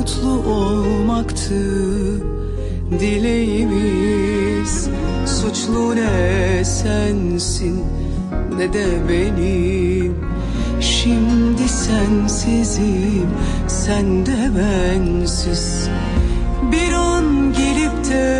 Mutlu olmaktı. Dileğimiz Suçlu ne sensin ne de benim. Şimdi sensizim sen de bensiz. Bir an gelip de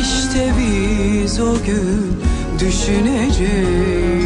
işte biz o gün düşüneceğiz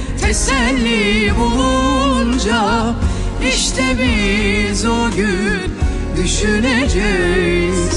teselli bulunca işte biz o gün düşüneceğiz